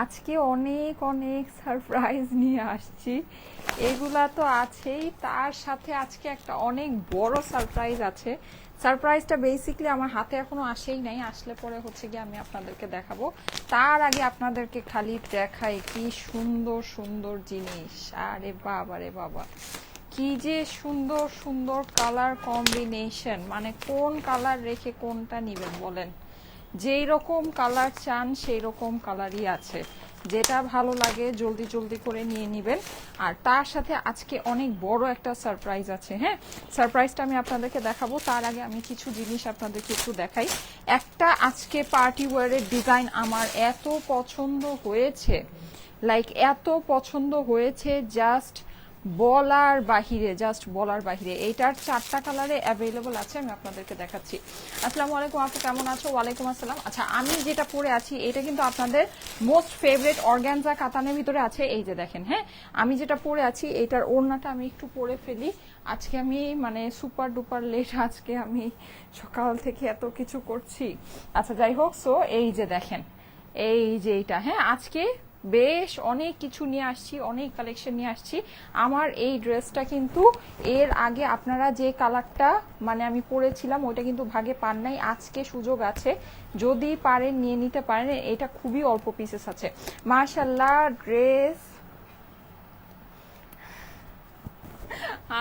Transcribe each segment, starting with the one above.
আজকে অনেক অনেক সারপ্রাইজ নিয়ে আসছি। এগুলা তো আছেই, তার সাথে আজকে একটা অনেক বড় সারপ্রাইজ আছে। সারপ্রাইজটা বেসিকলি আমার হাতে এখনও আসেই নাই, আসলে পরে হচ্ছে গিয়ে আমি আপনাদেরকে দেখাবো। তার আগে আপনাদেরকে খালি দেখাই কি সুন্দর সুন্দর জিনিস। আরে বাবা রে বাবা। কি যে সুন্দর সুন্দর কালার কম্বিনেশন মানে কোন কালার রেখে কোনটা নিবেন বলেন? যেই রকম কালার চান, সেই রকম কালারই আছে। যেটা ভালো লাগে, জলদি জলদি করে নিয়ে নেবেন। আর তার সাথে আজকে অনেক বড় একটা সারপ্রাইজ আছে হ্যাঁ? সারপ্রাইজটা আমি আপনাদেরকে দেখাবো। তার আগে আমি কিছু জিনিস আপনাদেরকে একটু দেখাই। একটা আজকে পার্টি ওয়ারের ডিজাইন আমার এত পছন্দ হয়েছে। লাইক এত পছন্দ হয়েছে জাস্ট বলার বাহিরে জাস্ট বলার বাহিরে। এইটার চারটা কালারে অ্যাভেলেবল আছে, আমি আপনাদেরকে দেখাচ্ছি। আসসালামু আলাইকুম আপু, কেমন আছো? ওয়ালাইকুম আসসালাম। আচ্ছা আমি যেটা পরে আছি, এটা কিন্তু আপনাদের মোস্ট ফেভারিট অর্গ্যানজা কাতানের ভিতরে আছে। এই যে দেখেন হ্যাঁ? আমি যেটা পরে আছি এটার ওড়নাটা আমি একটু পরে ফেলি। আজকে আমি মানে সুপার ডুপার লেট আজকে আমি সকাল থেকে এত কিছু করছি। আচ্ছা যাই হোক সো এই যে দেখেন, এই যে এইটা হ্যাঁ? আজকে বেশ অনেক কিছু নিয়ে আসছি, অনেক কালেকশন নিয়ে আসছি। আমার এই ড্রেসটা কিন্তু এর আগে আপনারা যে কালারটা মানে আমি পরেছিলাম, ওইটা কিন্তু ভাগে পান নাই, আজকে সুযোগ আছে। যদি পারেন, নিয়ে নিতে পারেন, এটা খুবই অল্প পিসেস আছে। মার্শাল্লাহ ড্রেস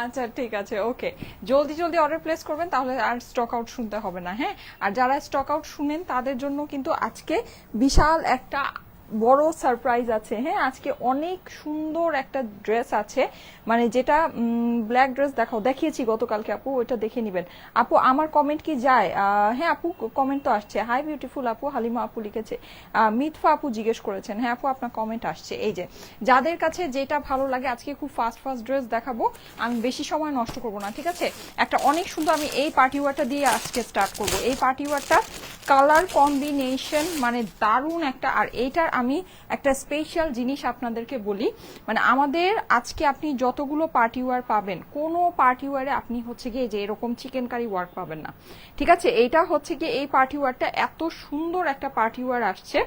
আচ্ছা ঠিক আছে ওকে জলদি জলদি অর্ডার প্লেস করবেন, তাহলে আর স্টক আউট শুনতে হবে না হ্যাঁ? আর যারা স্টক আউট শুনেন, তাদের জন্য কিন্তু আজকে বিশাল একটা বড় সারপ্রাইজ আছে। হ্যাঁ আজকে অনেক সুন্দর একটা ড্রেস আছে। মানে যেটা ব্ল্যাক ড্রেস দেখাও। দেখিয়েছি গতকালকে, আপু, ওইটা দেখে নেবেন। আপু, আমার কমেন্ট কি যায়? হ্যাঁ আপু কমেন্ট তো আসছে। হাই বিউটিফুল আপু, হালিমা আপু লিখেছে। মিথফা আপু জিজ্ঞেস করেছেন। হ্যাঁ আপু, আপনার কমেন্ট আসছে। এই যে, যাদের কাছে যেটা ভালো লাগে, আজকে খুব ফাস্ট ফাস্ট ড্রেস দেখাবো। আমি বেশি সময় নষ্ট করব না, ঠিক আছে? একটা অনেক সুন্দর, আমি এই পার্টি ওয়ারটা দিয়ে আজকে স্টার্ট করব। এই পার্টি ওয়ারটা কালার কম্বিনেশন মানে দারুণ একটা। আর এইটার আমি একটা স্পেশাল জিনিস আপনাদেরকে বলি। মানে আমাদের আজকে আপনি যতগুলো পার্টি ওয়ার পাবেন, কোনো পার্টি ওয়ারে আপনি হচ্ছে গিয়ে যে এরকম চিকেন কারি ওয়ার্ক পাবেন না। ঠিক আছে? এইটা হচ্ছে গিয়ে এই পার্টি ওয়ারটা এত সুন্দর একটা পার্টি ওয়ার আসছে।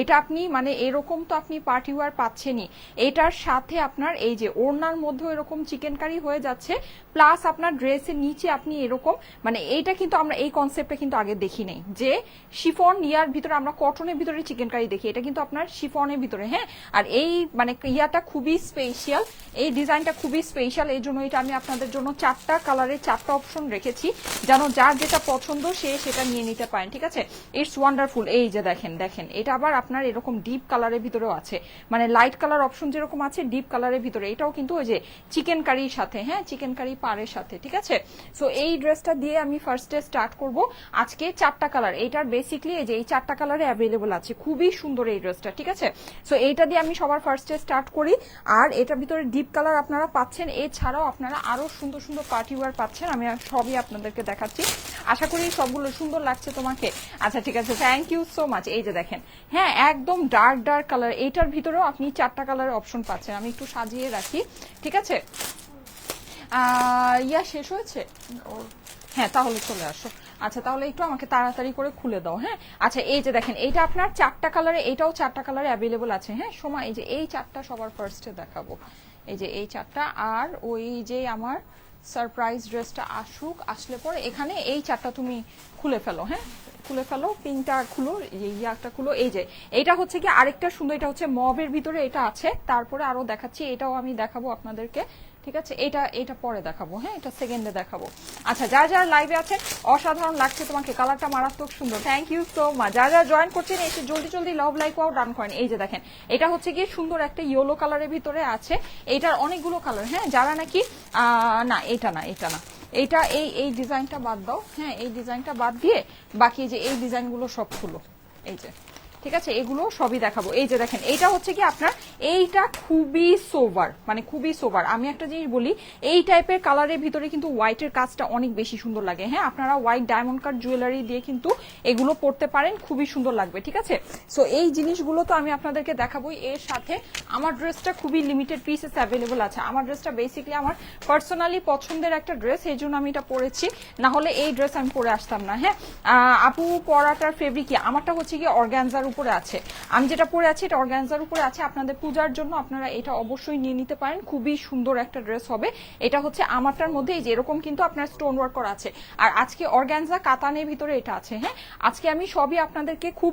এটা আপনি মানে এরকম তো আপনি পার্টি ওয়ার পাচ্ছেনই। এটার সাথে আপনার এই যে ওড়নার মধ্যে এরকম চিকেন কারি হয়ে যাচ্ছে প্লাস আপনার ড্রেসের নিচে আপনি এরকম মানে এইটা কিন্তু আমরা এই কনসেপ্টটা কিন্তু আগে দেখি নাই যে শিফন ইয়ার ভিতরে আমরা কটনের ভিতরে চিকেন কারি দেখি, এটা কিন্তু আপনার শিফনের ভিতরে হ্যাঁ? আর এই মানে ইয়াটা খুবই স্পেশাল এই ডিজাইনটা খুবই স্পেশাল এই জন্য এটা আমি আপনাদের জন্য চারটা কালারের চারটা অপশন রেখেছি, যেন যার যেটা পছন্দ সে সেটা নিয়ে নিতে পারেন, ঠিক আছে? ইটস ওয়ান্ডারফুল এই যে দেখেন দেখেন, এটা আবার আপনার এরকম ডিপ কালারের ভিতরেও আছে মানে লাইট কালার অপশন যেরকম আছে ডিপ কালারের ভিতরে, এটাও কিন্তু ওই যে চিকেন কারির সাথে হ্যাঁ? চিকেন কারি পাড়ের সাথে, ঠিক আছে? সো এই ড্রেসটা দিয়ে আমি ফার্স্টে স্টার্ট করব, আজকে চারটা কালার এইটার বেসিকলি এই যে এই চারটা কালারে অ্যাভেলেবল আছে, খুবই সুন্দর এই ড্রেসটা ঠিক আছে? সো এইটা দিয়ে আমি সবার ফার্স্টে স্টার্ট করি। আর এটার ভিতরে ডিপ কালার আপনারা পাচ্ছেন। এছাড়াও আপনারা আরও সুন্দর সুন্দর পার্টি ওয়ার পাচ্ছেন। আমি সবই আপনাদেরকে দেখাচ্ছি। আশা করি সবগুলো সুন্দর লাগছে তোমাকে। আচ্ছা ঠিক আছে। থ্যাংক ইউ সো মাচ এই যে দেখেন। হ্যাঁ একদম ডার্ক ডার্ক কালার এইটার ভিতরেও আপনি চারটা কালারের অপশন পাচ্ছেন। আমি একটু সাজিয়ে রাখি। ঠিক আছে? ইয়া শেষ হয়েছে? হ্যাঁ তাহলে চলে আসো। আচ্ছা তাহলে একটু আমাকে তাড়াতাড়ি করে খুলে দাও হ্যাঁ? আচ্ছা এই যে দেখেন, এইটা আপনার চারটা কালারে এটাও চারটা কালারে অ্যাভেলেবল আছে হ্যাঁ? সময়, এই যে এই চারটা সবার ফার্স্টে দেখাবো। এই যে এই চারটা, আর ওই যে আমার সারপ্রাইজ ড্রেসটা আসুক, আসলে পরে এখানে এই চারটা তুমি খুলে ফেলো হ্যাঁ? খুলে ফেলো, পিনটা খুলো ইয়াটা খুলো, এই যে, এটা হচ্ছে কি আরেকটা সুন্দর, এটা হচ্ছে মবের ভিতরে এটা আছে, তারপরে আরও দেখাচ্ছি, এটাও আমি দেখাবো আপনাদেরকে। ঠিক আছে? এটা এটা পরে দেখাবো হ্যাঁ? এটা সেকেন্ডে দেখাবো। আচ্ছা যারা যারা লাইভে আছেন অসাধারণ লাগছে তোমাকে। কালারটা মারাত্মক সুন্দর। থ্যাংক ইউ সো মাচ যারা যারা জয়েন করছেন, এসে জলদি জলদি লাভ লাইক আও ডান করেন। এই যে দেখেন, এটা হচ্ছে গিয়ে সুন্দর একটা ইয়েলো কালারের ভিতরে আছে। এটার অনেকগুলো কালার হ্যাঁ? যারা নাকি না, এটা না এটা না। এইটা এই এই ডিজাইনটা বাদ দাও। হ্যাঁ এই ডিজাইনটা বাদ দিয়ে বাকি যে এই ডিজাইনগুলো সব খুলো। এই যে। ঠিক আছে? এগুলো সবই দেখাবো। এই যে দেখেন, এইটা হচ্ছে কি আপনার, এইটা খুবই সোভার মানে খুবই সোভার আমি একটা জিনিস বলি, এই টাইপের কালারের ভিতরে কিন্তু হোয়াইটের কাজটা অনেক বেশি সুন্দর লাগে। হ্যাঁ আপনারা হোয়াইট ডায়মন্ড কাট জুয়েলারি দিয়ে কিন্তু এগুলো পড়তে পারেন, খুবই সুন্দর লাগবে, ঠিক আছে? সো এই জিনিসগুলো তো আমি আপনাদেরকে দেখাবোই এর সাথে আমার ড্রেসটা খুবই লিমিটেড পিসেস অ্যাভেলেবল আছে। আমার ড্রেসটা বেসিকলি আমার পার্সোনালি পছন্দের একটা ড্রেস এই জন্য আমি এটা পরেছি। না হলে এই ড্রেস আমি পরে আসতাম না হ্যাঁ? আপু পরাটার ফেব্রিক কি? আমারটা হচ্ছে কি অর্গ্যানজার উপরে আছে। আমি যেটা পরে আছি, এটা অর্গানজার উপরে আছে। আপনাদের পূজার জন্য আপনারা এটা অবশ্যই নিয়ে নিতে পারেন। খুবই সুন্দর একটা ড্রেস হবে। এটা হচ্ছে আমারটার মধ্যে, এই যে এরকম কিন্তু আপনার স্টোন ওয়ার্ক করা আছে। আর আজকে অর্গানজা কাতানের ভিতরে এটা আছে হ্যাঁ? আজকে আমি সবই আপনাদেরকে খুব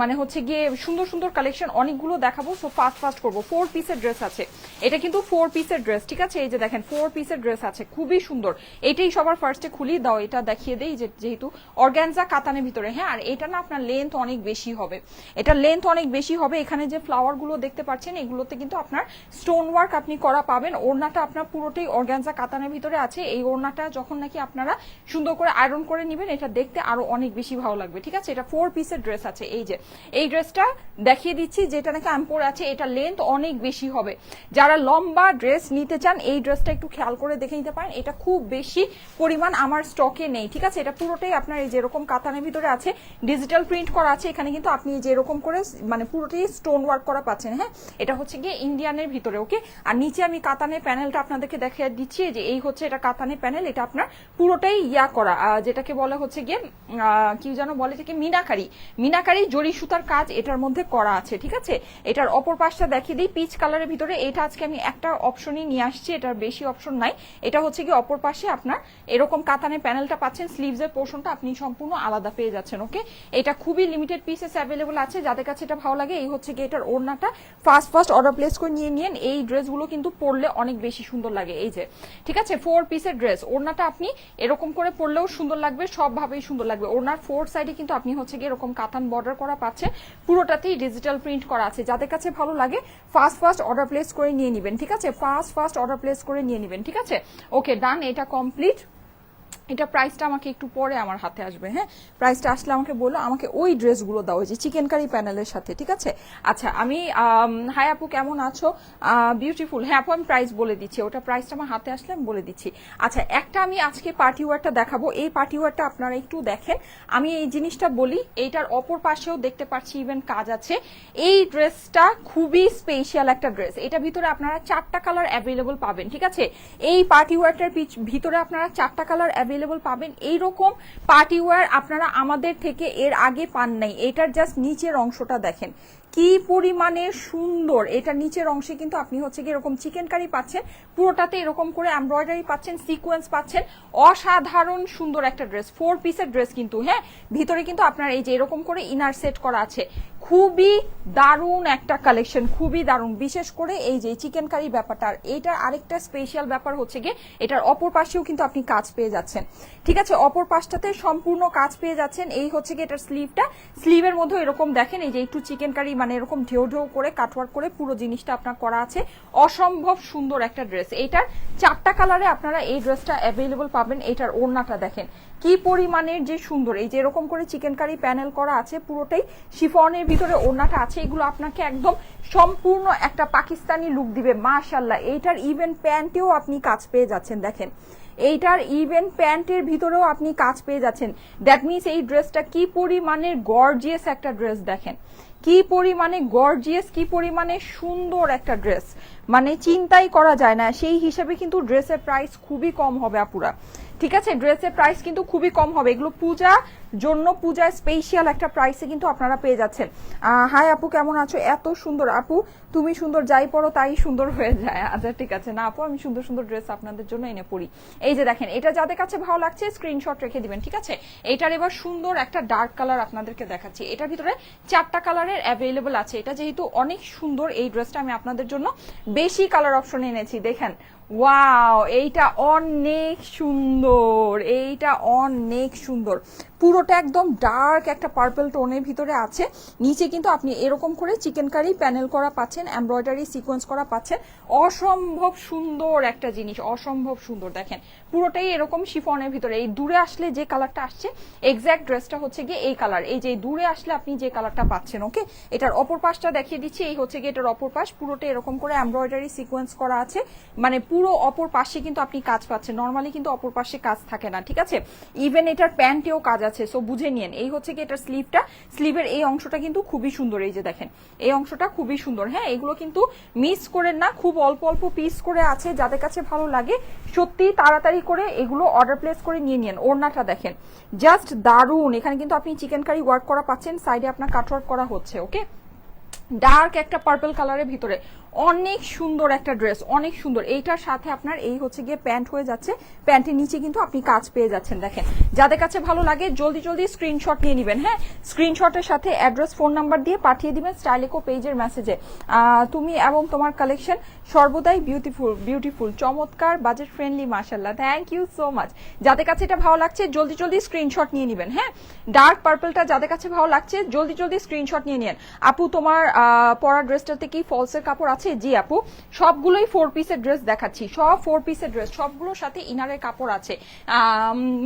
মানে হচ্ছে গিয়ে সুন্দর সুন্দর কালেকশন অনেকগুলো দেখাবো। সো ফাস্ট ফাস্ট করব। ফোর পিসের ড্রেস আছে। এটা কিন্তু ফোর পিসের ড্রেস ঠিক আছে? এই যে দেখেন ফোর পিসের ড্রেস আছে। খুবই সুন্দর। এটাই সবার ফার্স্টে খুলি, দাও, এটা দেখিয়ে দেই যেহেতু অর্গানজা কাতানের ভিতরে হ্যাঁ? আর এটা না আপনার লেন্থ অনেক বেশি হবে। এটা লেন্থ অনেক বেশি হবে। এখানে যে ফ্লাওয়ারগুলো দেখতে পাচ্ছেন, এগুলোতে কিন্তু আপনার স্টোন ওয়ার্ক আপনি করা পাবেন। ওড়নাটা আপনার পুরোটাই অর্গানজা কাতানের ভিতরে আছে। এই ওড়নাটা যখন নাকি আপনারা সুন্দর করে আয়রন করে নেবেন, এটা দেখতে আরও অনেক বেশি ভালো লাগবে, ঠিক আছে? এটা ফোর পিসের ড্রেস আছে, এই যে। এই ড্রেসটা দেখিয়ে দিচ্ছি, যেটা নাকি আমি পরে আছে, এটা লেন্থ অনেক বেশি হবে। যারা লম্বা ড্রেস নিতে চান, এই ড্রেসটা একটু খেয়াল করে দেখে নিতে পারেন। এটা খুব বেশি পরিমাণ আমার স্টকে নেই, ঠিক আছে? এটা পুরোটাই আপনার এই যেরকম কাতানের ভিতরে আছে ডিজিটাল প্রিন্ট করা আছে, এখানে কিন্তু আপনি যেরকম করে মানে পুরোটাই স্টোন ওয়ার্ক করা পাচ্ছেন হ্যাঁ? এটা হচ্ছে গিয়ে ইন্ডিয়ানের ভিতরে, ওকে? আর নিচে আমি কাতানের প্যানেলটা আপনাদেরকে দেখিয়ে দিচ্ছি যে এই হচ্ছে এটা কাতানের প্যানেল, এটা আপনার পুরোটাই ইয়া করা যেটাকে বলে হচ্ছে গিয়ে কি যেন বলে এটাকে, মিনাকারি। মিনাকারি জরি সুতার কাজ এটার মধ্যে করা আছে, ঠিক আছে? এটার অপর পাশটা দেখিয়ে দিই পিচ কালারের ভিতরে। এটা আজকে আমি একটা অপশনই নিয়ে আসছি, এটার বেশি অপশন নাই। এটা হচ্ছে কি অপর পাশে আপনার এরকম কাতানের প্যানেলটা পাচ্ছেন স্লিভস এর পোর্শনটা আপনি সম্পূর্ণ আলাদা পেয়ে যাচ্ছেন, ওকে? এটা খুবই লিমিটেড পিসেস অ্যাভেলেবল আছে, যাদের কাছে এটা ভালো লাগে, এই হচ্ছে কি এটার ওড়নাটা। ফার্স্ট ফার্স্ট অর্ডার প্লেস করে নিয়ে নিন। এই ড্রেসগুলো কিন্তু পরলে অনেক বেশি সুন্দর লাগে, এই যে। ঠিক আছে? ফোর পিসের ড্রেস ওড়নাটা আপনি এরকম করে পরলেও সুন্দর লাগবে, সবভাবেই সুন্দর লাগবে। ওড়নার ফোর সাইডে কিন্তু আপনি হচ্ছে কি এরকম কাতান বর্ডার করা পাচ্ছেন। পুরোটাতেই ডিজিটাল প্রিন্ট করা আছে। যাদের কাছে ভালো লাগে ফার্স্ট ফার্স্ট অর্ডার প্লেস করে নিয়ে নেবেন। ঠিক আছে? ফার্স্ট ফার্স্ট অর্ডার প্লেস করে নিয়ে নেবেন। ঠিক আছে? ওকে ডান এটা কমপ্লিট এটা প্রাইসটা আমাকে একটু পরে আমার হাতে আসবে হ্যাঁ? প্রাইসটা আসলে আমাকে বলল আমাকে ওই ড্রেসগুলো দাও যে চিকেন কারি প্যানেলের সাথে ঠিক আছে? আচ্ছা আমি আম, হাই আপু কেমন আছো? বিউটিফুল হ্যাঁ আপু আমি প্রাইস বলে দিচ্ছি ওটা প্রাইসটা আমার হাতে আসলে আমি বলে দিচ্ছি। আচ্ছা একটা আমি আজকে পার্টি ওয়ারটা দেখাবো এই পার্টি ওয়ারটা আপনারা একটু দেখেন। আমি এই জিনিসটা বলি এইটার অপর পাশেও দেখতে পাচ্ছি ইভেন কাজ আছে। এই ড্রেসটা খুবই স্পেশাল একটা ড্রেস এটা ভিতরে আপনারা চারটা কালার অ্যাভেলেবল পাবেন ঠিক আছে? এই পার্টি ওয়ারটার ভিতরে আপনারা চারটা কালার অ্যাভেলেবল পাবেন। এইরকম পার্টি ওয়ার আপনারা আমাদের থেকে এর আগে পান নাই। এটার জাস্ট নিচের অংশটা দেখেন। কি পরিমাণে সুন্দর, এটা নিচের অংশে কিন্তু আপনি হচ্ছে কি এরকম চিকেন কারি পাচ্ছেন, পুরোটাতে এরকম করে এমব্রয়ডারি পাচ্ছেন সিকোয়েন্স পাচ্ছেন, অসাধারণ সুন্দর একটা ড্রেস ফোর পিসের ড্রেস কিন্তু হ্যাঁ? ভিতরে কিন্তু আপনার এই যে এরকম করে ইনার সেট করা আছে, খুবই দারুণ একটা কালেকশন খুবই দারুণ। বিশেষ করে এই যে চিকেন কারি ব্যাপারটা এইটার আরেকটা স্পেশাল ব্যাপার হচ্ছে গিয়ে, এটার অপর পাশেও কিন্তু আপনি কাজ পেয়ে যাচ্ছেন। ঠিক আছে? অপর পাশটাতে সম্পূর্ণ কাজ পেয়ে যাচ্ছেন, এই হচ্ছে গিয়ে এটার স্লিভটা স্লিভের মধ্যে এরকম দেখেন, এই যে একটু চিকেন কারি মানে এরকম ঢেউ ঢেউ করে কাটওয়ার্ক করে পুরো জিনিসটা আপনার করা আছে। অসম্ভব সুন্দর একটা ড্রেস। এইটার চারটা কালারে আপনারা এই ড্রেসটা অ্যাভেলেবল পাবেন। এটার ওড়নাটা দেখেন। কি পরিমাণের যে সুন্দর। এই যে এরকম করে চিকেন কারি প্যানেল করা আছে, পুরোটাই শিফনের ভিতরে ওড়নাটা আছে। এগুলো আপনাকে একদম সম্পূর্ণ একটা পাকিস্তানি লুক দিবে। মাশাল্লাহ এইটার ইভেন প্যান্টেও আপনি কাজ পেয়ে যাচ্ছেন, দেখেন। এইটার ইভেন প্যান্টের ভিতরেও আপনি কাজ পেয়ে যাচ্ছেন। দ্যাট মিনস এই ড্রেসটা কি পরিমাণের গর্জিয়াস একটা ড্রেস, দেখেন। কি পরিমাণে গর্জিয়াস কি পরিমাণে সুন্দর একটা ড্রেস মানে চিন্তাই করা যায় না, সেই হিসাবে কিন্তু ড্রেসের প্রাইস খুবই কম হবে আপুরা। ঠিক আছে? ড্রেসের প্রাইস কিন্তু খুবই কম হবে। এগুলো পূজা জন্য পূজায় স্পেশাল একটা প্রাইসে কিন্তু আপনারা পেয়ে যাচ্ছেন। হাই আপু, কেমন আছো? এত সুন্দর। আপু, তুমি সুন্দর, যাই পড়ো তাই সুন্দর হয়ে যায়। আচ্ছা ঠিক আছে। না, আপু, আমি সুন্দর সুন্দর ড্রেস আপনাদের জন্য এনে পড়ি। এই যে দেখেন, এটা যাদের কাছে ভালো লাগছে স্ক্রিনশট রেখে দিবেন, ঠিক আছে? এটার এবার সুন্দর একটা ডার্ক কালার আপনাদেরকে দেখাচ্ছি। এটার ভিতরে চারটা কালারের অ্যাভেলেবল আছে। এটা যেহেতু অনেক সুন্দর, এই ড্রেসটা আমি আপনাদের জন্য বেশি কালার অপশন এনেছি। দেখেন ওয়াও এইটা অনেক সুন্দর, এইটা অনেক সুন্দর। পুরোটা একদম ডার্ক একটা পার্পল টোনের ভিতরে আছে। নিচে কিন্তু আপনি এরকম করে চিকেন কারি প্যানেল করা পাচ্ছেন এমব্রয়ডারি সিকোয়েন্স করা পাচ্ছেন। অসম্ভব সুন্দর একটা জিনিস, অসম্ভব সুন্দর। দেখেন, পুরোটাই এরকম শিফনের ভিতরে। এই দূরে আসলে যে কালারটা আসছে এক্স্যাক্ট ড্রেসটা হচ্ছে গিয়ে এই কালার এই যে দূরে আসলে আপনি যে কালারটা পাচ্ছেন ওকে এটার অপর পাশটা দেখিয়ে দিচ্ছি। এই হচ্ছে গিয়ে এটার অপর পাশ। পুরোটা এরকম করে এমব্রয়ডারি সিকোয়েন্স করা আছে। মানে পুরো অপর পাশে কিন্তু আপনি কাজ পাচ্ছেন। নর্মালি কিন্তু অপর পাশে কাজ থাকে না, ঠিক আছে? ইভেন এটার প্যান্টেও কাজ আছে। সো বুঝে নিন এই হচ্ছে কি এটার স্লিভটা স্লিভের এই অংশটা কিন্তু খুবই সুন্দর, এই যে দেখেন। এই অংশটা খুবই সুন্দর। হ্যাঁ এগুলো কিন্তু মিস করেন না, খুব অল্প অল্প পিস করে আছে, যাদের কাছে ভালো লাগে, সত্যি তাড়াতাড়ি করে এগুলো অর্ডার প্লেস করে নিয়ে নিন ওড়নাটা দেখেন। জাস্ট দারুণ এখানে কিন্তু আপনি চিকেন কারি ওয়ার্ক করা পাচ্ছেন সাইডে আপনার কাটওয়ার্ক করা হচ্ছে ওকে ডার্ক একটা পার্পল কালারের ভিতরে। অনেক সুন্দর একটা ড্রেস অনেক সুন্দর। এইটার সাথে আপনার এই হচ্ছে গিয়ে প্যান্ট হয়ে যাচ্ছে। প্যান্টের নিচে কিন্তু আপনি কাজ পেয়ে যাচ্ছেন, দেখেন। যাদের কাছে ভালো লাগে, জলদি জলদি স্ক্রিনশট নিয়ে নেবেন হ্যাঁ? স্ক্রিনশটের সাথে অ্যাড্রেস ফোন নাম্বার দিয়ে পাঠিয়ে দিবেন স্টাইলেকো পেজের মেসেজে তুমি এবং তোমার কালেকশন সর্বদাই বিউটিফুল বিউটিফুল চমৎকার বাজেট ফ্রেন্ডলি মাসাল্লাহ থ্যাংক ইউ সো মাচ যাদের কাছে এটা ভালো লাগছে, জলদি জলদি স্ক্রিনশট নিয়ে নেবেন হ্যাঁ? ডার্ক পার্পলটা যাদের কাছে ভালো লাগছে, জলদি জলদি স্ক্রিনশট নিয়ে নেন। আপু, তোমার পরা ড্রেসটাতে কি ফলসের কাপড় জি, আপু। সবগুলোই ফোর পিসের ড্রেস দেখাচ্ছি। সব ফোর পিসের ড্রেস সবগুলোর সাথে ইনারের কাপড় আছে।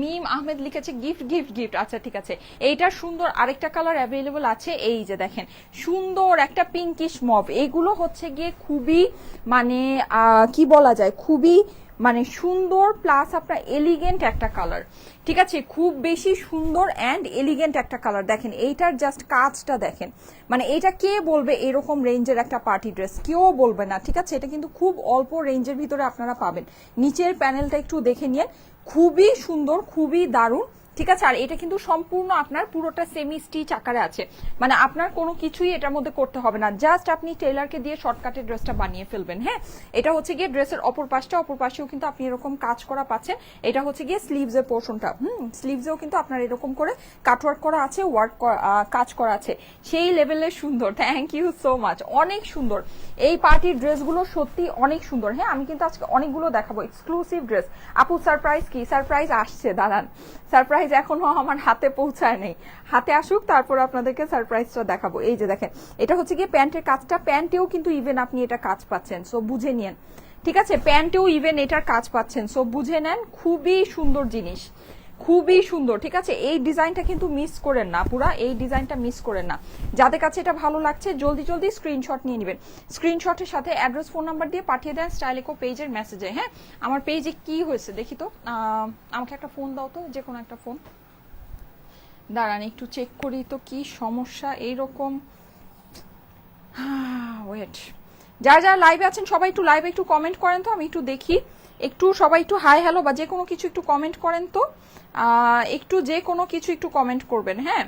মিম আহমেদ লিখেছে গিফট গিফট গিফট আচ্ছা ঠিক আছে। এইটার সুন্দর আরেকটা কালার অ্যাভেলেবল আছে, এই যে দেখেন। সুন্দর একটা পিঙ্কিশ মব এগুলো হচ্ছে গিয়ে খুবই মানে কি বলা যায়? খুবই মানে সুন্দর প্লাস আপনার এলিগেন্ট একটা কালার ঠিক আছে? খুব বেশি সুন্দর অ্যান্ড এলিগেন্ট একটা কালার দেখেন, এইটার জাস্ট কাজটা দেখেন। মানে এটা কে বলবে? এরকম রেঞ্জের একটা পার্টি ড্রেস কেউ বলবে না, ঠিক আছে? এটা কিন্তু খুব অল্প রেঞ্জের ভিতরে আপনারা পাবেন। নিচের প্যানেলটা একটু দেখে নিন খুবই সুন্দর, খুবই দারুণ ঠিক আছে? আর এটা কিন্তু সম্পূর্ণ আপনার পুরোটা সেমি স্টিচ আকারে আছে। মানে আপনার কোনো কিছুই এটার মধ্যে করতে হবে না। জাস্ট আপনি টেলারকে দিয়ে শর্টকাটে ড্রেসটা বানিয়ে ফেলবেন হ্যাঁ? এটা হচ্ছে গিয়ে ড্রেসের অপর পাশটা। অপর পাশেও কিন্তু আপনি এরকম কাজ করা পাচ্ছেন। এটা হচ্ছে গিয়ে স্লিভস এর পোর্শনটা হুম? স্লিভসেও কিন্তু আপনার এরকম করে কাটওয়ার্ক করা আছে ওয়ার্ক কাজ করা আছে। সেই লেভেলের সুন্দর। থ্যাংক ইউ সো মাচ অনেক সুন্দর। এই পার্টির ড্রেসগুলো সত্যি অনেক সুন্দর হ্যাঁ? আমি কিন্তু আজকে অনেকগুলো দেখাবো। এক্সক্লুসিভ ড্রেস আপু সারপ্রাইজ কি? সারপ্রাইজ আসছে, দাঁড়ান। সারপ্রাইজ এখনও আমার হাতে পৌঁছায় নেই। হাতে আসুক, তারপর আপনাদেরকে সারপ্রাইজটা দেখাবো। এই যে দেখেন, এটা হচ্ছে গিয়ে প্যান্টের কাজটা। প্যান্টেও কিন্তু ইভেন আপনি এটা কাজ পাচ্ছেন সো বুঝে নিন ঠিক আছে? প্যান্টেও ইভেন এটার কাজ পাচ্ছেন সো বুঝে নেন। খুবই সুন্দর জিনিস। খুবই সুন্দর, ঠিক আছে? এই ডিজাইনটা কিন্তু মিস করেন না, পুরা এই ডিজাইনটা মিস করেন না। যাদের কাছে এটা ভালো লাগছে, জলদি জলদি স্ক্রিনশট নিয়ে নেবেন। স্ক্রিনশটের সাথে অ্যাড্রেস ফোন নাম্বার দিয়ে পাঠিয়ে দেন স্টাইলেকো পেজের মেসেজে হ্যাঁ? আমার পেজে কি হয়েছে দেখি তো। আমাকে একটা ফোন দাও তো, যে কোনো একটা ফোন দাঁড়ান, একটু চেক করি তো কি সমস্যা, এইরকম। ওয়েট যারা যারা লাইভে আছেন, সবাই একটু লাইভে একটু কমেন্ট করেন তো, আমি একটু দেখি। একটু সবাই একটু হাই হ্যালো বা যে কোনো কিছু একটু কমেন্ট করেন তো। একটু যে কোনো কিছু একটু কমেন্ট করবেন হ্যাঁ?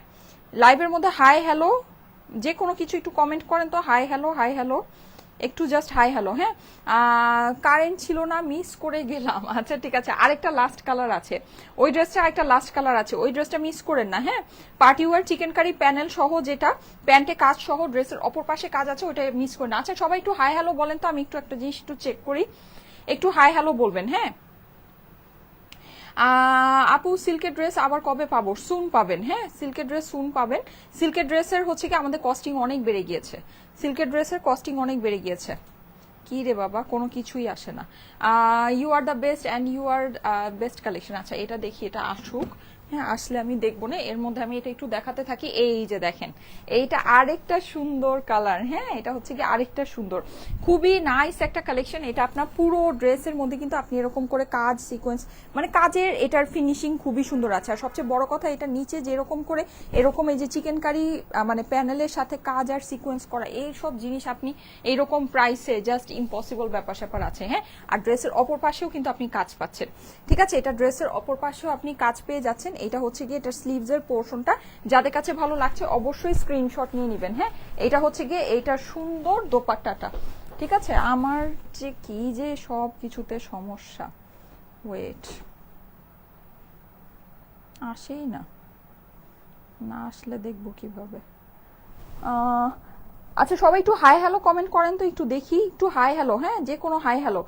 লাইভের মধ্যে হাই হ্যালো যে কোনো কিছু একটু কমেন্ট করেন তো হাই হ্যালো হাই হ্যালো একটু জাস্ট হাই হ্যালো হ্যাঁ? কারেন্ট ছিল না মিস করে গেলাম আচ্ছা ঠিক আছে, আরেকটা লাস্ট কালার আছে, ওই ড্রেসটা আরেকটা লাস্ট কালার আছে, ওই ড্রেসটা মিস করেন না হ্যাঁ? Party war chicken curry panel সহ যেটা প্যান্টে কাজ সহ ড্রেসের অপর পাশে কাজ আছে ওটা মিস করেন আচ্ছা সবাই একটু হাই হ্যালো বলেন তো, আমি একটু একটা জিনিস একটু চেক করি। একটু হাই হ্যালো বলবেন হ্যাঁ? আপু, সিল্কের ড্রেস আবার কবে পাবো? সুন পাবেন হ্যাঁ? সিল্কের ড্রেস সুন পাবেন। সিল্কের ড্রেসের হচ্ছে কি, আমাদের কস্টিং অনেক বেড়ে গিয়েছে। সিল্কের ড্রেসের কস্টিং অনেক বেড়ে গিয়েছে। কি রে বাবা, কোনো কিছুই আসে না। You are the best and you are best collection আচ্ছা এটা দেখি, এটা আসুক। হ্যাঁ আসলে আমি দেখব না। এর মধ্যে আমি এটা একটু দেখাতে থাকি। এই যে দেখেন, এইটা আরেকটা সুন্দর কালার হ্যাঁ এটা হচ্ছে কি আরেকটা সুন্দর। খুবই নাইস একটা কালেকশন এটা আপনার পুরো ড্রেসের মধ্যে কিন্তু আপনি এরকম করে কাজ সিকোয়েন্স মানে কাজের এটার ফিনিশিং খুবই সুন্দর আছে। আর সবচেয়ে বড় কথা, এটা নিচে যেরকম করে, এরকম এই যে চিকেন কারি মানে প্যানেলের সাথে কাজ আর সিকোয়েন্স করা, এই সব জিনিস আপনি এইরকম প্রাইসে জাস্ট ইম্পসিবল ব্যাপার স্যাপার আছে। হ্যাঁ আর ড্রেসের অপর পাশেও কিন্তু আপনি কাজ পাচ্ছেন। ঠিক আছে, এটা ড্রেসের অপর পাশেও আপনি কাজ পেয়ে যাচ্ছেন। এটা হচ্ছে গিয়ে এটা স্লিভস এর পোর্শনটা যাদের কাছে ভালো লাগছে অবশ্যই স্ক্রিনশট নিয়ে নেবেন হ্যাঁ? এটা হচ্ছে গিয়ে এইটা সুন্দর দোপাট্টাটা, ঠিক আছে? আমার যে কি যে সব কিছুতে সমস্যা। ওয়েট আসেই না। না আসলে দেখব কীভাবে। আচ্ছা সবাই একটু হাই হ্যালো কমেন্ট করেন তো, একটু দেখি, একটু হাই হ্যালো হ্যাঁ যে কোনো হাই হ্যালো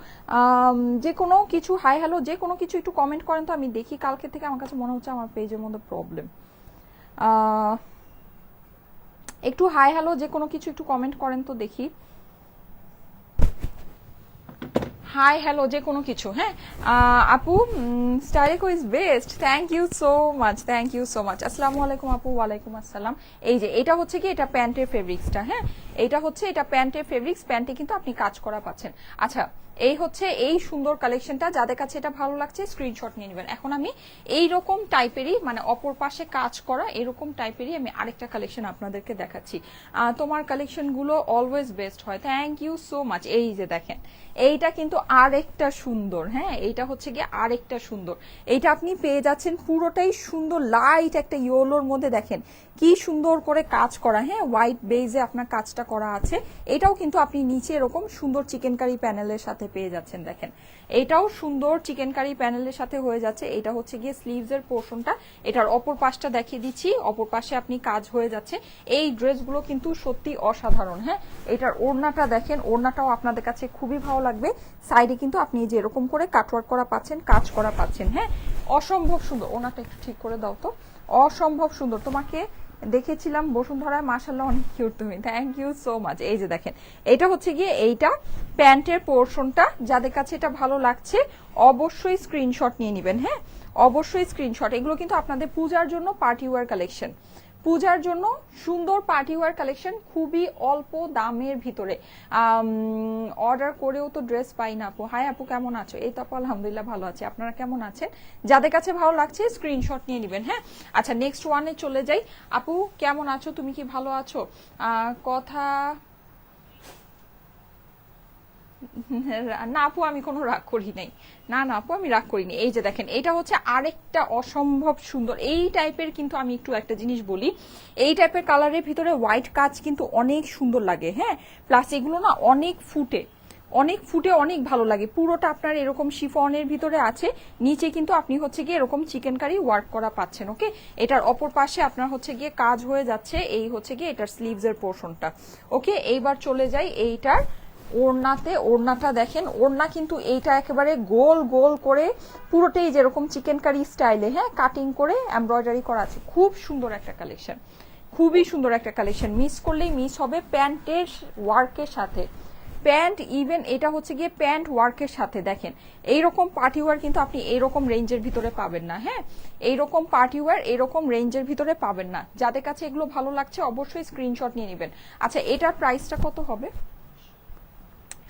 যে কোনো কিছু হাই হ্যালো যে কোনো কিছু একটু কমেন্ট করেন তো, আমি দেখি, কালকে থেকে আমার কাছে মনে হচ্ছে আমার পেজের মধ্যে প্রবলেম একটু হাই হ্যালো যে কোনো কিছু একটু কমেন্ট করেন তো, দেখি। হাই হ্যালো যে কোনো কিছু হ্যাঁ? আপু স্টাইলেকো is best thank you so much thank you so much আসসালামু আলাইকুম আপু, ওয়ালাইকুম আসসালাম। এই যে, এটা হচ্ছে কি? এটা প্যান্টের ফেব্রিক্সটা হ্যাঁ? এটা হচ্ছে, এটা প্যান্টের ফেব্রিক্স প্যান্টে কিন্তু আপনি কাজ করা পাচ্ছেন। আচ্ছা এই হচ্ছে এই সুন্দর কালেকশনটা যাদের কাছে এটা ভালো লাগছে স্ক্রিনশট নিয়ে নেবেন। এখন আমি এই রকম টাইপেরই মানে অপর পাশে কাজ করা এরকম টাইপেরই আমি আরেকটা কালেকশন আপনাদেরকে দেখাচ্ছি। তোমার কালেকশনগুলো অলওয়েজ বেস্ট হয়। থ্যাংক ইউ সো মাচ এই যে দেখেন, এইটা কিন্তু আরেকটা সুন্দর হ্যাঁ? এইটা হচ্ছে গিয়ে আরেকটা সুন্দর। এইটা আপনি পেয়ে যাচ্ছেন পুরোটাই সুন্দর লাইট একটা ইয়োলোর মধ্যে। দেখেন কি সুন্দর করে কাজ করা হ্যাঁ হোয়াইট বেজে আপনার কাজটা করা আছে, এটাও কিন্তু আপনি নিচে এরকম সুন্দর চিকেন কারি প্যানেলের সাথে পেয়ে যাচ্ছেন, দেখেন। এটাও সুন্দর চিকেন কারি প্যানেলের সাথে হয়ে যাচ্ছে, এটা হচ্ছে গিয়ে স্লিভস এর পোর্শনটা এটার অপর পাশটা দেখিয়ে দিচ্ছি, অপর পাশে আপনি কাজ হয়ে যাচ্ছে, এই ড্রেসগুলো কিন্তু সত্যি অসাধারণ হ্যাঁ। এটার ওড়নাটা দেখেন, ওড়নাটাও আপনাদের কাছে খুবই ভালো লাগবে সাইডে কিন্তু আপনি যে এরকম করে কাটওয়ার্ক করা পাচ্ছেন, কাজ করা পাচ্ছেন হ্যাঁ। অসম্ভব সুন্দর ওনাটা একটু ঠিক করে দাও তো। অসম্ভব সুন্দর, তোমাকে দেখেছিলাম বসুন্ধরায় মাসাল্লাহ অনেক কিউট তুমি। থ্যাংক ইউ সো মাচ এই যে দেখেন, এটা হচ্ছে গিয়ে এইটা, প্যান্টের পোর্শনটা যাদের কাছে এটা ভালো লাগছে, অবশ্যই স্ক্রিনশট নিয়ে নেবেন হ্যাঁ? অবশ্যই স্ক্রিনশট এগুলো কিন্তু আপনাদের পূজার জন্য পার্টি ওয়ার কালেকশন পূজার জন্য সুন্দর পার্টি ওয়ার কালেকশন খুবই অল্প দামের ভিতরে। অর্ডার করেও তো ড্রেস পাই না আপু। হাই আপু, কেমন আছো? এই তো আপু, আলহামদুলিল্লাহ ভালো আছে। আপনারা কেমন আছেন? যাদের কাছে ভালো লাগছে স্ক্রিনশট নিয়ে নেবেন হ্যাঁ? আচ্ছা নেক্সট ওয়ানে চলে যাই। আপু, কেমন আছো? তুমি কি ভালো আছো? কথা না, আপু, আমি কোনো রাগ করি নাই। না না, আপু, আমি রাগ করিনি এই যে দেখেন এটা হচ্ছে আরেকটা অসম্ভব সুন্দর। এই টাইপের কিন্তু আমি একটু একটা জিনিস বলি। এই টাইপের কালারের ভিতরে হোয়াইট কাজ কিন্তু অনেক সুন্দর লাগে হ্যাঁ? প্লাস এগুলো না অনেক ফুটে। অনেক ফুটে, অনেক ভালো লাগে। পুরোটা আপনার এরকম শিফনের ভিতরে আছে। নিচে কিন্তু আপনি হচ্ছে গিয়ে এরকম চিকেন কারি ওয়ার্ক করা পাচ্ছেন ওকে এটার অপর পাশে আপনার হচ্ছে গিয়ে কাজ হয়ে যাচ্ছে, এই হচ্ছে গিয়ে এটার স্লিভস এর পোর্শনটা ওকে এইবার চলে যাই এইটার ওড়নাতে, ওড়নাটা দেখেন, ওড়না কিন্তু এইটা একেবারে গোল গোল করে পুরোটাই যেরকম চিকেন কারি স্টাইলে হ্যাঁ কাটিং করে এমব্রয়ডারি করা আছে। খুব সুন্দর একটা কালেকশন খুবই সুন্দর একটা কালেকশন মিস করলেই মিস হবে প্যান্টের ওয়ার্কের সাথে। প্যান্ট ইভেন এটা হচ্ছে গিয়ে প্যান্ট ওয়ার্কের সাথে। দেখেন, এইরকম পার্টি ওয়ার কিন্তু আপনি এইরকম রেঞ্জের ভিতরে পাবেন না হ্যাঁ? এইরকম পার্টি ওয়ার এরকম রেঞ্জের ভিতরে পাবেন না। যাদের কাছে এগুলো ভালো লাগছে অবশ্যই স্ক্রিনশট নিয়ে নেবেন। আচ্ছা এটার প্রাইসটা কত হবে?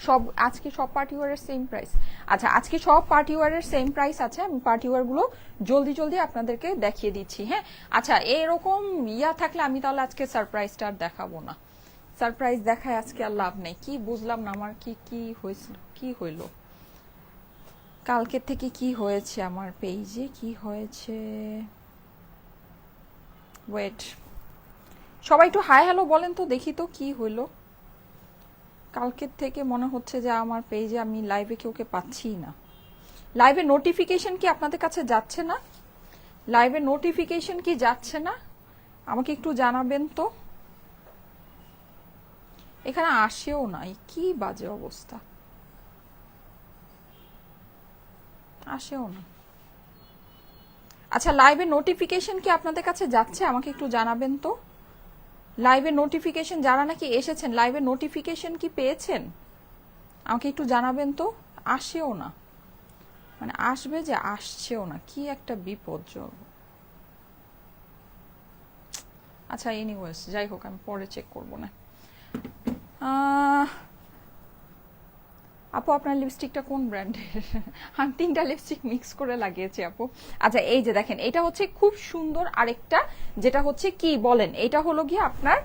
সব, আজকে সব পার্টি ওয়ারের সেম প্রাইস আচ্ছা আজকে সব পার্টি ওয়ারের সেম প্রাইস আছে, আমি পার্টি ওয়ারগুলো জলদি জলদি আপনাদেরকে দেখিয়ে দিচ্ছি হ্যাঁ? আচ্ছা এরকম ইয়া থাকলে আমি তাহলে আজকে সারপ্রাইজটা আর দেখাবো না। সারপ্রাইজ দেখায় আজকে আর লাভ নেই। কি বুঝলাম না আমার কি কি হয়েছিল কি হইল? কালকের থেকে কি হয়েছে আমার পেজে কি হয়েছে? ওয়েট সবাই একটু হাই হ্যালো বলেন তো, দেখি তো কি হইল। কালকের থেকে মনে হচ্ছে যে আমার পেজে আমি লাইভে কেউ কেউকে পাচ্ছি না। লাইভে নোটিফিকেশন কি আপনাদের কাছে যাচ্ছে না? লাইভে নোটিফিকেশন কি যাচ্ছে না? আমাকে একটু জানাবেন তো। এখানে আসেও না কি বাজে অবস্থা। আসেও না। আচ্ছা লাইভে নোটিফিকেশন কি আপনাদের কাছে যাচ্ছে? আমাকে একটু জানাবেন তো। লাইভে নোটিফিকেশন যারা নাকি এসেছেন লাইভে নোটিফিকেশন কি পেয়েছেন? আমাকে একটু জানাবেন তো, আসেও না। মানে আসবে যে আসছেও না, কি একটা বিপজ্জনক আচ্ছা এনিওয়েস যাই হোক, আমি পরে চেক করব না। আপু, আপনার লিপস্টিকটা কোন ব্র্যান্ডের আমি তিনটা লিপস্টিক মিক্স করে লাগিয়েছি, আপু। আচ্ছা এই যে দেখেন, এটা হচ্ছে খুব সুন্দর আরেকটা, যেটা হচ্ছে কি বলেন, এটা হলো গিয়ে আপনার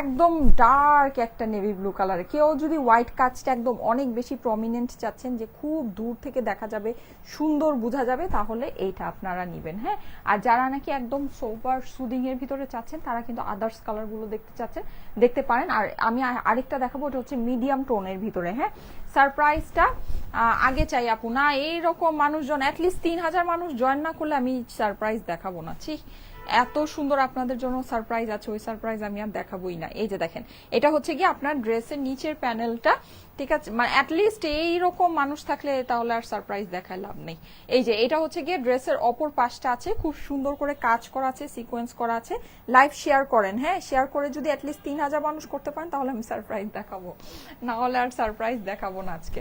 একদম ডার্ক একটা নেভি ব্লু কালার কেউ যদি হোয়াইট কাজটা একদম অনেক বেশি প্রমিনেন্ট চাচ্ছেন যে খুব দূর থেকে দেখা যাবে, সুন্দর বোঝা যাবে, তাহলে এইটা আপনারা নিবেন হ্যাঁ? আর যারা নাকি একদম সোবার সুদিং এর ভিতরে চাচ্ছেন, তারা কিন্তু আদার্স কালারগুলো দেখতে চাচ্ছেন, দেখতে পারেন। আর আমি আরেকটা দেখাবো, ওটা হচ্ছে মিডিয়াম টোনের ভিতরে হ্যাঁ? সারপ্রাইজটা আগে চাই আপু। না, এইরকম মানুষজন অ্যাটলিস্ট তিন হাজার মানুষ জয়েন না করলে আমি সারপ্রাইজ দেখাবো না। ঠিক এত সুন্দর আপনাদের জন্য সারপ্রাইজ আছে, ওই সারপ্রাইজ আমি আর দেখাবোই না। এই যে দেখেন, এটা হচ্ছে কি আপনার ড্রেসের নিচের প্যানেলটা ঠিক আছে? মানে অ্যাটলিস্ট এইরকম মানুষ থাকলে তাহলে আর সারপ্রাইজ দেখায় লাভ নেই। এই যে, এটা হচ্ছে গিয়ে ড্রেসের অপর পাশটা আছে, খুব সুন্দর করে কাজ করা আছে সিকোয়েন্স করা আছে। লাইভ শেয়ার করেন হ্যাঁ? শেয়ার করে যদি অ্যাটলিস্ট তিন হাজার মানুষ করতে পারেন, তাহলে আমি সারপ্রাইজ দেখাবো। না হলে আর সারপ্রাইজ দেখাবো না আজকে।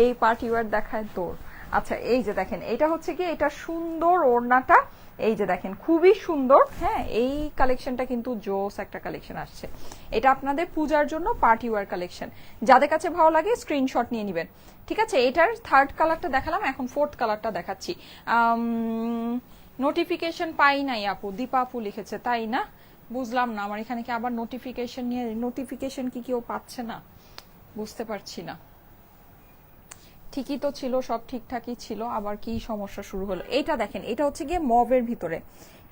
এই পার্টি ওয়ার দেখায় তোর। আচ্ছা এই যে দেখেন, এটা হচ্ছে কি এটা সুন্দর ওড়নাটা এই যে দেখেন, খুবই সুন্দর হ্যাঁ এই কালেকশনটা কিন্তু জোস একটা কালেকশন আসছে। এটা আপনাদের পূজার জন্য পার্টি ওয়ার কালেকশন যাদের কাছে ভালো লাগে স্ক্রিনশট নিয়ে নেবেন। ঠিক আছে? এটার থার্ড কালারটা দেখালাম, এখন ফোর্থ কালারটা দেখাচ্ছি। নোটিফিকেশন পাই নাই আপু, দীপা আপু লিখেছে, তাই না? বুঝলাম না, আমার এখানে কি আবার নোটিফিকেশন নিয়ে নোটিফিকেশন কি কেউ পাচ্ছে না? বুঝতে পারছি না। ঠিকই তো ছিল, সব ঠিকঠাকই ছিল, আবার কি সমস্যা শুরু হলো? এটা দেখেন, এটা হচ্ছে গিয়ে মভের ভিতরে।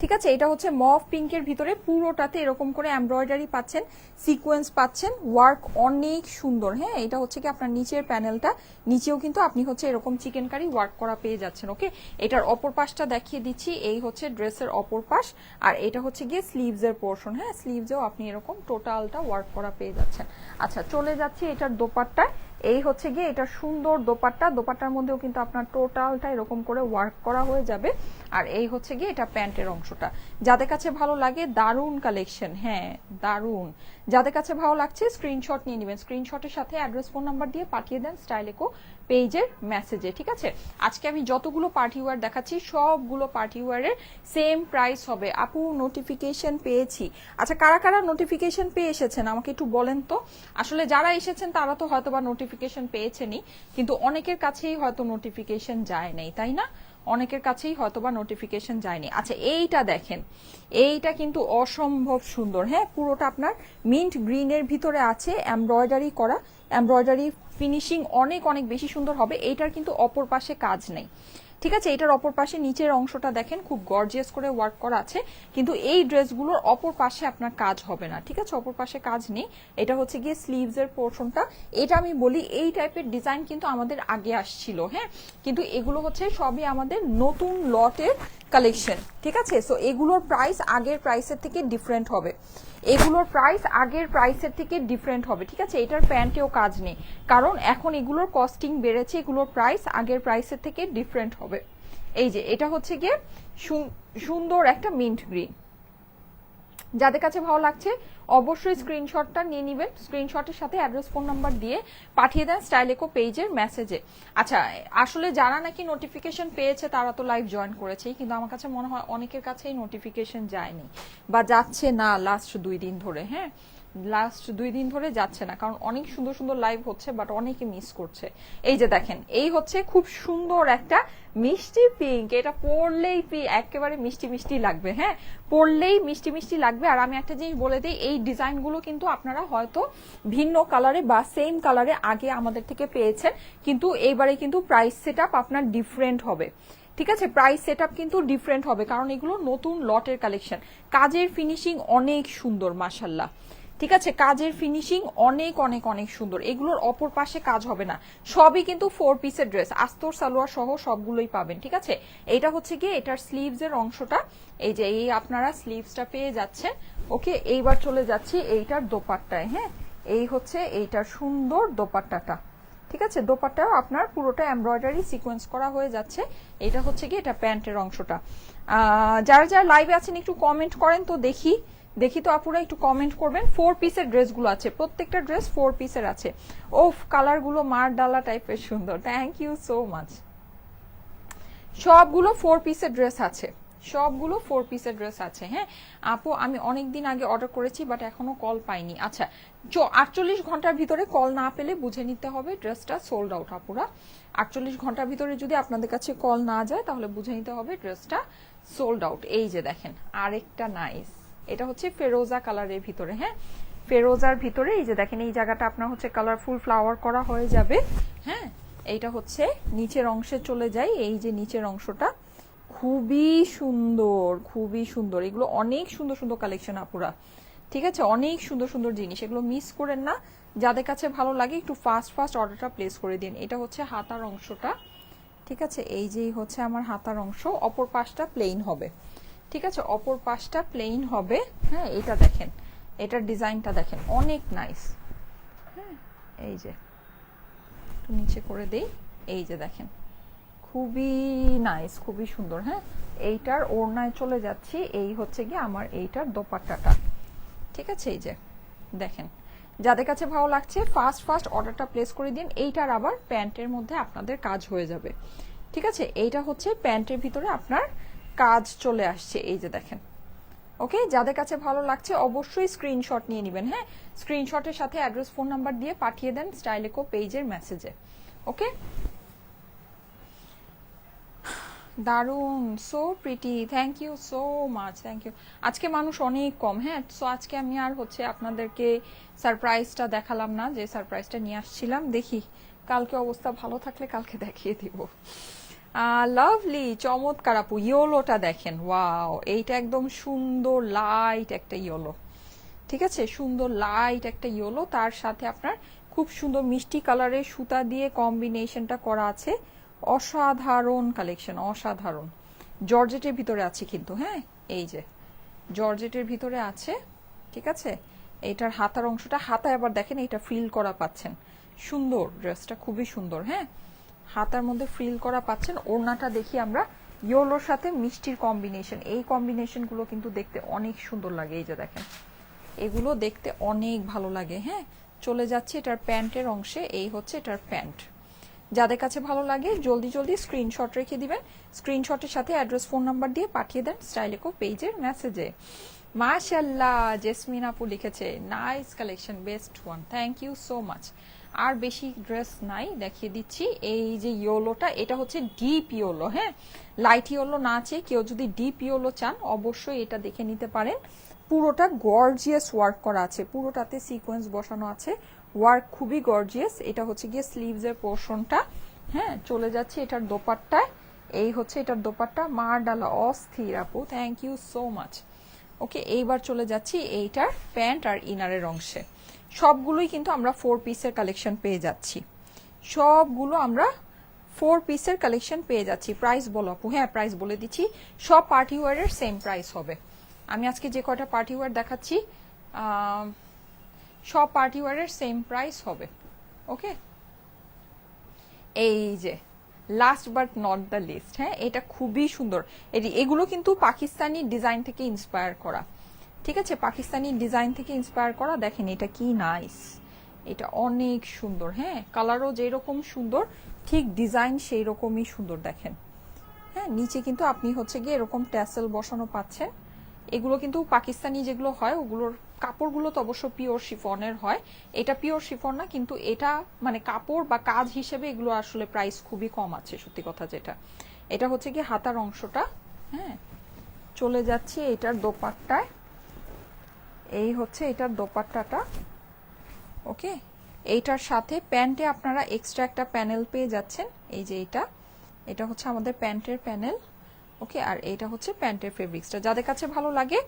ঠিক আছে? এটা হচ্ছে মভ পিঙ্কের ভিতরে, পুরোটাতে এরকম করে এমব্রয়ডারি পাচ্ছেন সিকোয়েন্স পাচ্ছেন ওয়ার্ক অনেক সুন্দর। হ্যাঁ এটা হচ্ছে কি আপনার নিচের প্যানেলটা নিচেও কিন্তু আপনি হচ্ছে এরকম চিকেন কারি ওয়ার্ক করা পেয়ে যাচ্ছেন ওকে এটার অপর পাশটা দেখিয়ে দিচ্ছি, এই হচ্ছে ড্রেসের অপর পাশ, আর এটা হচ্ছে গিয়ে স্লিভস এর পোর্শন হ্যাঁ? স্লিভসেও আপনি এরকম টোটালটা ওয়ার্ক করা পেয়ে যাচ্ছেন। আচ্ছা চলে যাচ্ছি এটার দোপাট্টায়। এই হচ্ছে গিয়ে এটা সুন্দর দোপাট্টা। দোপাট্টার মধ্যেও কিন্তু আপনার টোটালটা এরকম করে ওয়ার্ক করা হয়ে যাবে। আর এই হচ্ছে গিয়ে এটা প্যান্টের অংশটা। যাদের কাছে ভালো লাগে দারুণ কালেকশন হ্যাঁ দারুণ যাদের কাছে ভালো লাগছে স্ক্রিনশট নিয়ে নেবেন। স্ক্রিনশটের সাথে অ্যাড্রেস ফোন নাম্বার দিয়ে পাঠিয়ে দেন স্টাইলেকো পেজের মেসেজে ঠিক আছে? আজকে আমি যতগুলো পার্টি ওয়ার দেখাচ্ছি, সবগুলো পার্টি ওয়ারের সেম প্রাইস হবে। আপু নোটিফিকেশন পেয়েছি। আচ্ছা কারা কারা নোটিফিকেশন পেয়ে এসেছেন? আমাকে একটু বলেন তো। আসলে যারা এসেছেন, তারা তো হয়তো বা নোটিফিকেশন পেয়েছেনই, কিন্তু অনেকের কাছেই হয়তো নোটিফিকেশন যায় নাই, তাই না? অনেকের কাছেই হয়তো বা নোটিফিকেশন যায়নি। আচ্ছা এইটা দেখেন। এইটা কিন্তু অসম্ভব সুন্দর। হ্যাঁ পুরোটা আপনার মিন্ট গ্রিনের ভিতরে আছে এমব্রয়ডারি করা। এমব্রয়ডারি ফিনিশিং অনেক অনেক বেশি সুন্দর হবে। এইটার কিন্তু অপর পাশে কাজ নেই। ঠিক আছে, এটার অপর পাশে নিচের অংশটা দেখেন, খুব গর্জিয়াস করে ওয়ার্ক করা আছে, কিন্তু এই ড্রেসগুলোর অপর পাশে আপনার কাজ হবে না, ঠিক আছে? অপর পাশে কাজ নেই, এটা হচ্ছে গিয়ে স্লিভস এর পোর্শনটা এটা আমি বলি, এই টাইপের ডিজাইন কিন্তু আমাদের আগে আসছিল হ্যাঁ? কিন্তু এগুলো হচ্ছে সবই আমাদের নতুন লটের কালেকশন ঠিক আছে? সো এগুলোর প্রাইস আগের প্রাইসের থেকে ডিফারেন্ট হবে। এগুলোর প্রাইস আগের প্রাইসের থেকে ডিফারেন্ট হবে, ঠিক আছে? এটার প্যান্টেও কাজ নেই। কারণ এখন এগুলোর কস্টিং বেড়েছে, এগুলোর প্রাইস আগের প্রাইসের থেকে ডিফারেন্ট হবে। এই যে, এটা হচ্ছে গিয়ে সুন্দর একটা মিন্ট গ্রিন যাদের কাছে ভালো লাগছে, অবশ্যই স্ক্রিনশটটা নিয়ে নেবেন। স্ক্রিনশটের সাথে অ্যাড্রেস ফোন নাম্বার দিয়ে পাঠিয়ে দেন স্টাইলেকো পেজের মেসেজে আচ্ছা আসলে যারা নাকি নোটিফিকেশন পেয়েছে, তারা তো লাইভ জয়েন করেছেই, কিন্তু আমার কাছে মনে হয় অনেকের কাছেই নোটিফিকেশন যায়নি বা যাচ্ছে না লাস্ট দুই দিন ধরে হ্যাঁ? লাস্ট দুই দিন ধরে যাচ্ছে না, কারণ অনেক সুন্দর সুন্দর লাইভ হচ্ছে বাট অনেকে মিস করছে। এই যে দেখেন, এই হচ্ছে খুব সুন্দর একটা মিষ্টি পিঙ্ক এটা পরলেই একেবারে মিষ্টি মিষ্টি লাগবে হ্যাঁ? পরলেই মিষ্টি মিষ্টি লাগবে, আর আমি একটা জিনিস বলে দিই, এই ডিজাইনগুলো কিন্তু আপনারা হয়তো ভিন্ন কালারে বা সেম কালারে আগে আমাদের থেকে পেয়েছেন, কিন্তু এইবারে কিন্তু প্রাইস সেট আপনার ডিফারেন্ট হবে। ঠিক আছে? প্রাইস সেট কিন্তু ডিফারেন্ট হবে, কারণ এগুলো নতুন লটের কালেকশন কাজের ফিনিশিং অনেক সুন্দর মাসাল্লাহ ঠিক আছে? কাজের ফিনিশিং অনেক অনেক অনেক সুন্দর। এগুলোর অপর পাশে কাজ হবে না। সবই কিন্তু ফোর পিসের ড্রেস আস্তর, সালোয়ার সহ সবগুলোই পাবেন, ঠিক আছে? এটা হচ্ছে গিয়ে এটার স্লিভস এর অংশটা। এই যে, এই আপনারা স্লিভসটা পেয়ে যাচ্ছেন। ওকে, এইবার চলে যাচ্ছি এইটার দোপাট্টায় হ্যাঁ? এই হচ্ছে এইটার সুন্দর দোপাট্টাটা। ঠিক আছে? দোপাট্টাও আপনার পুরোটা এমব্রয়ডারি সিকোয়েন্স করা হয়ে যাচ্ছে। এটা হচ্ছে কি এটা প্যান্টের অংশটা। যারা যারা লাইভে আছেন, একটু কমেন্ট করেন তো দেখি। দেখি তো আপুরা একটু কমেন্ট করবেন। ফোর পিসের ড্রেসগুলো আছে, প্রত্যেকটা ড্রেস ফোর পিসের আছে। ওফ কালারগুলো মার ডালা টাইপের সুন্দর। থ্যাংক ইউ সো মাচ সবগুলো ফোর পিসের ড্রেস আছে। সবগুলো ফোর পিসের ড্রেস আছে হ্যাঁ? আপু, আমি অনেক দিন আগে অর্ডার করেছি বাট এখনও কল পাইনি। আচ্ছা আটচল্লিশ ঘণ্টার ভিতরে কল না পেলে বুঝে নিতে হবে ড্রেসটা সোল্ড আউট আপুরা। আটচল্লিশ ঘণ্টার ভিতরে যদি আপনাদের কাছে কল না যায়, তাহলে বুঝে নিতে হবে ড্রেসটা সোল্ড আউট এই যে দেখেন, আরেকটা নাইস এটা হচ্ছে ফেরোজা কালারের ভিতরে হ্যাঁ? ফেরোজার ভিতরে, এই যে দেখেন, এই জায়গাটা আপনার হচ্ছে কালারফুল ফ্লাওয়ার করা হয়ে যাবে হ্যাঁ? এইটা হচ্ছে নিচের অংশে চলে যায়, এই যে নিচের অংশটা। খুবই সুন্দর খুবই সুন্দর। এগুলো অনেক সুন্দর সুন্দর কালেকশন আপুরা। ঠিক আছে? অনেক সুন্দর সুন্দর জিনিস। এগুলো মিস করেন না। যাদের কাছে ভালো লাগে, একটু ফাস্ট ফাস্ট অর্ডারটা প্লেস করে দিন। এটা হচ্ছে হাতার অংশটা। ঠিক আছে? এই যেই হচ্ছে আমার হাতার অংশ, অপর পাশটা প্লেন হবে। ঠিক আছে? অপর পাশটা প্লেন হবে। হ্যাঁ এটা দেখেন। এটার ডিজাইনটা দেখেন। অনেক নাইস হ্যাঁ এই যে। একটু নিচে করে দেই। এই যে দেখেন। খুবই নাইস খুবই সুন্দর। হ্যাঁ এইটার ওড়নায় চলে যাচ্ছি। এই হচ্ছে গিয়ে আমার এইটার দোপাট্টাটা। ঠিক আছে? এই যে। দেখেন। যাদের কাছে ভালো লাগছে ফার্স্ট ফার্স্ট অর্ডারটা প্লেস করে দিন। এইটার আবার প্যান্টের মধ্যে আপনাদের কাজ হয়ে যাবে। ঠিক আছে? এইটা হচ্ছে প্যান্টের ভিতরে আপনার কাজ চলে আসছে। এই যে দেখেন। ওকে যাদের কাছে ভালো লাগছে, অবশ্যই স্ক্রিনশট নিয়ে নেবেন হ্যাঁ? স্ক্রিনশটের সাথে অ্যাড্রেস ফোন নাম্বার দিয়ে পাঠিয়ে দেন স্টাইলেকো পেজের মেসেজে ওকে দারুণ so pretty thank you so much thank you আজকে মানুষ অনেক কম হ্যাঁ? সো আজকে আমি আর হচ্ছে আপনাদেরকে সারপ্রাইজটা দেখালাম না, যে সারপ্রাইজটা নিয়ে আসছিলাম। দেখি, কালকে অবস্থা ভালো থাকলে কালকে দেখিয়ে দিব। লাভলি চমৎকার আপু, ইয়োলোটা দেখেন ওয়াও এইটা একদম সুন্দর লাইট একটা ইয়োলো, ঠিক আছে? সুন্দর লাইট একটা ইয়োলো, তার সাথে আপনার খুব সুন্দর মিষ্টি কালারের সুতা দিয়ে কম্বিনেশনটা করা আছে। অসাধারণ কালেকশন অসাধারণ। জর্জেটের ভিতরে আছে কিন্তু হ্যাঁ? এই যে জর্জেটের ভিতরে আছে, ঠিক আছে? এইটার হাতার অংশটা, হাতায় আবার দেখেন এটা ফিল করা পাচ্ছেন। সুন্দর ড্রেসটা খুবই সুন্দর হ্যাঁ? হাতার মধ্যে ফ্রিল করা পাচ্ছেন। ওড়নাটা দেখি আমরা ইয়োলোর সাথে মিষ্টির কম্বিনেশন এই কম্বিনেশনগুলো কিন্তু দেখতে অনেক সুন্দর লাগে। এই যে দেখেন, এগুলো দেখতে অনেক ভালো লাগে হ্যাঁ? চলে যাচ্ছে এটার প্যান্টের অংশে, এই হচ্ছে এটার প্যান্ট। যাদের কাছে ভালো লাগে, জলদি জলদি স্ক্রিনশট রেখে দিবেন। স্ক্রিনশটের সাথে অ্যাড্রেস ফোন নাম্বার দিয়ে পাঠিয়ে দেন স্টাইলেকো পেজের মেসেজে মাশাল্লাহ জেসমিন আপু লিখেছে nice collection best one thank you so much আর বেশি ড্রেস নাই, দেখিয়ে দিচ্ছি। এই যে ইয়োলোটা, এটা হচ্ছে ডিপ ইয়োলো হ্যাঁ? লাইট ইয়োলো না আছে কেউ যদি ডিপ ইয়োলো চান, অবশ্যই এটা দেখে নিতে পারেন। পুরোটা গর্জিয়াস ওয়ার্ক করা আছে। পুরোটাতে সিকোয়েন্স বসানো আছে। ওয়ার্ক খুবই গর্জিয়াস এটা হচ্ছে গিয়ে স্লিভসের পোর্শনটা হ্যাঁ? চলে যাচ্ছে এটার দোপাট্টায়। এই হচ্ছে এটার দোপাট্টা। মার ডালা অস্থির আপু। Thank you so much okay এইবার চলে যাচ্ছি এইটার প্যান্ট আর ইনারের অংশে। সবগুলোই কিন্তু আমরা ফোর পিসের কালেকশন পেয়ে যাচ্ছি। সবগুলো আমরা ফোর পিসের কালেকশন পেয়ে যাচ্ছি। প্রাইস বলো আপু হ্যাঁ প্রাইস বলে দিচ্ছি। সব পার্টি ওয়ারের সেম প্রাইস হবে। আমি আজকে যে কয়টা পার্টি ওয়ার দেখাচ্ছি সব পার্টি ওয়ারের সেম প্রাইস হবে। ওকে এই যে last but not the least হ্যাঁ এটা খুবই সুন্দর। এগুলো কিন্তু পাকিস্তানি ডিজাইন থেকে ইন্সপায়ার করা। ঠিক আছে, পাকিস্তানি ডিজাইন থেকে ইন্সপায়ার করা, দেখেন এটা কি নাইস এটা অনেক সুন্দর হ্যাঁ? কালারও যেরকম সুন্দর, ঠিক ডিজাইন সেই রকমই সুন্দর, দেখেন। হ্যাঁ নিচে কিন্তু আপনি হচ্ছে গিয়ে এরকম ট্যাসেল বসানো পাচ্ছেন। এগুলো কিন্তু পাকিস্তানি যেগুলো হয়, ওগুলোর কাপড়গুলো তো অবশ্য পিওর শিফনের হয়। এটা পিওর শিফন না, কিন্তু এটা মানে কাপড় বা কাজ হিসেবে এগুলো আসলে প্রাইস খুবই কম আছে, সত্যি কথা যেটা। এটা হচ্ছে কি হাতার অংশটা হ্যাঁ? চলে যাচ্ছে এটার দোপাট্টায়। এই হচ্ছে এটার দোপাট্টাটা, ওকে? এইটার সাথে প্যান্টে আপনারা এক্সট্রা একটা প্যানেল পেয়ে যাচ্ছেন, এই যে এটা। এটা হচ্ছে আমাদের প্যান্টের প্যানেল, ওকে? আর এটা হচ্ছে প্যান্টের ফেব্রিক্সটা যাদের কাছে ভালো লাগে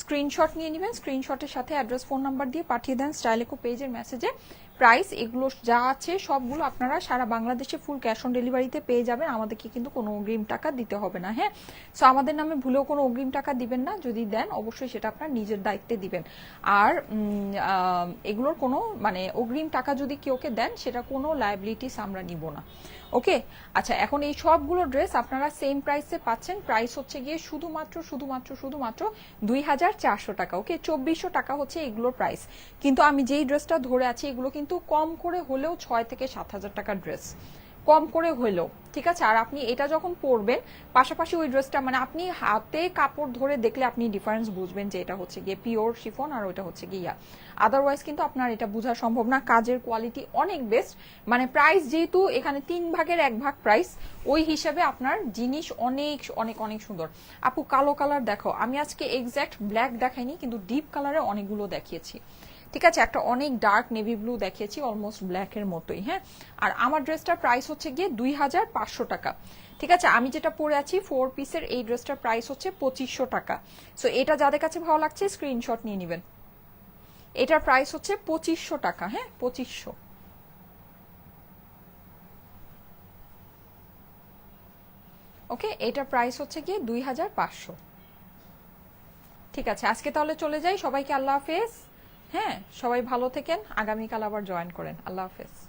স্ক্রিনশট নিয়ে নেবেন স্ক্রিনশটের সাথে অ্যাড্রেস ফোন নাম্বার দিয়ে পাঠিয়ে দেন স্টাইলেকো পেজের মেসেজে প্রাইস এগুলো যা আছে সবগুলো আপনারা সারা বাংলাদেশে ফুল ক্যাশ অন ডেলিভারিতে পেয়ে যাবেন। আমাদেরকে কিন্তু কোনো অগ্রিম টাকা দিতে হবে না হ্যাঁ? সো আমাদের নামে ভুলেও কোনো অগ্রিম টাকা দিবেন না। যদি দেন, অবশ্যই সেটা আপনার নিজের দায়িত্বে দিবেন। আর এগুলোর কোনো মানে অগ্রিম টাকা যদি কেউকে দেন, সেটা কোনো লাইবিলিটিস আমরা নিব না। ওকে আচ্ছা এখন এই সবগুলো ড্রেস আপনারা সেম প্রাইসে পাচ্ছেন। প্রাইস হচ্ছে গিয়ে শুধুমাত্র শুধুমাত্র শুধুমাত্র দুই হাজার চারশো টাকা ওকে চব্বিশশো টাকা হচ্ছে এগুলোর প্রাইস কিন্তু আমি যেই ড্রেসটা ধরে আছি, এগুলো কিন্তু কম করে হলেও ছয় থেকে সাত হাজার টাকার ড্রেস কম করে হলেও ঠিক আছে? আর আপনি এটা যখন পরবেন, পাশাপাশি ওই ড্রেসটা মানে আপনি হাতে কাপড় ধরে দেখলে আপনি ডিফারেন্স বুঝবেন যে এটা হচ্ছে গিয়ে পিওর শিফন আর ওইটা হচ্ছে গিয়া আদারওয়াইজ কিন্তু আপনার এটা বোঝা সম্ভব না। কাজের কোয়ালিটি অনেক বেস্ট মানে প্রাইস যেহেতু এখানে তিন ভাগের এক ভাগ প্রাইস ওই হিসাবে আপনার জিনিস অনেক অনেক অনেক সুন্দর। আপু, কালো কালার দেখো। আমি আজকে এক্স্যাক্ট ব্ল্যাক দেখাইনি, কিন্তু ডিপ কালারে অনেকগুলো দেখিয়েছি। ঠিক আছে, একটা অনেক ডার্ক নেভি ব্লু দেখিয়েছি অলমোস্ট ব্ল্যাকের মতোই হ্যাঁ? আর আমার ড্রেসটার প্রাইস হচ্ছে গিয়ে দুই হাজার পাঁচশো টাকা। ঠিক আছে, আমি যেটা পরে আছি ফোর পিসের এই ড্রেসটার প্রাইস হচ্ছে পঁচিশশো টাকা। সো এটা যাদের কাছে ভালো লাগছে স্ক্রিনশট নিয়ে নেবেন। এটার প্রাইস হচ্ছে পঁচিশশো টাকা হ্যাঁ? পঁচিশশো। ওকে এটার প্রাইস হচ্ছে গিয়ে দুই হাজার পাঁচশো। ঠিক আছে, আজকে তাহলে চলে যাই, সবাইকে আল্লাহ হাফেজ। হ্যাঁ সবাই ভালো থেকেন। আগামীকাল আবার জয়েন করেন। আল্লাহ হাফেজ।